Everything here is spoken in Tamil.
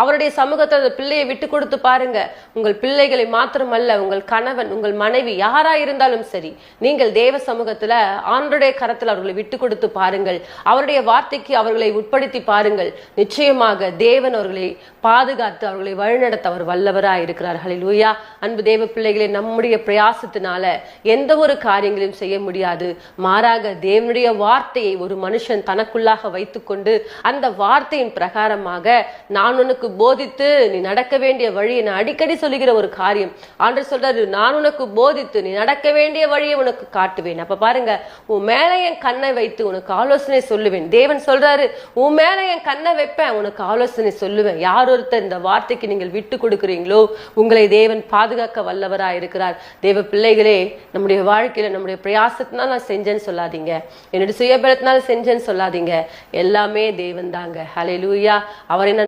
அவருடைய சமூகத்தை அந்த பிள்ளையை விட்டு கொடுத்து பாருங்க. உங்கள் பிள்ளைகளை மாத்திரமல்ல உங்கள் கணவன் உங்கள் மனைவி யாரா இருந்தாலும் சரி நீங்கள் தேவ சமூகத்துல ஆண்டுடைய கரத்தில் அவர்களை விட்டு கொடுத்து பாருங்கள். அவருடைய வார்த்தைக்கு அவர்களை உட்படுத்தி பாருங்கள். நிச்சயமாக தேவன் அவர்களை பாதுகாத்து அவர்களை வழிநடத்த அவர் வல்லவராக இருக்கிறார். ஹalleluya. அன்பு தேவ பிள்ளைகளை நம்முடைய பிரயாசத்தினால எந்த ஒரு காரியங்களையும் செய்ய முடியாது. மாறாக தேவனுடைய வார்த்தையை ஒரு மனுஷன் தனக்குள்ளாக வைத்துக்கொண்டு அந்த வார்த்தையின் பிரகாரமாக நான் உனக்கு உனக்கு போதித்து நீ நடக்க வேண்டிய வழியை நான் அடிக்கடி சொல்லுகிற ஒரு காரியம். ஆண்டு சொல்றாரு நான் உனக்கு போதித்து நீ நடக்க வேண்டிய வழியை உனக்கு காட்டுவேன். அப்ப பாருங்க உன் மேல என் கண்ணை வைத்து உனக்கு ஆலோசனை சொல்லுவேன். தேவன் சொல்றாரு உன் மேல என் கண்ணை வைப்பேன் உனக்கு ஆலோசனை சொல்லுவேன். யார் ஒருத்தர் இந்த வார்த்தைக்கு நீங்கள் விட்டு கொடுக்குறீங்களோ உங்களை தேவன் பாதுகாக்க வல்லவரா இருக்கிறார். தேவ பிள்ளைகளே நம்முடைய வாழ்க்கையில நம்முடைய பிரயாசத்தினால் நான் செஞ்சேன்னு சொல்லாதீங்க. என்னுடைய சுயபலத்தினால செஞ்சேன்னு சொல்லாதீங்க. எல்லாமே தேவன் தாங்க. ஹalleluya அவரை நான்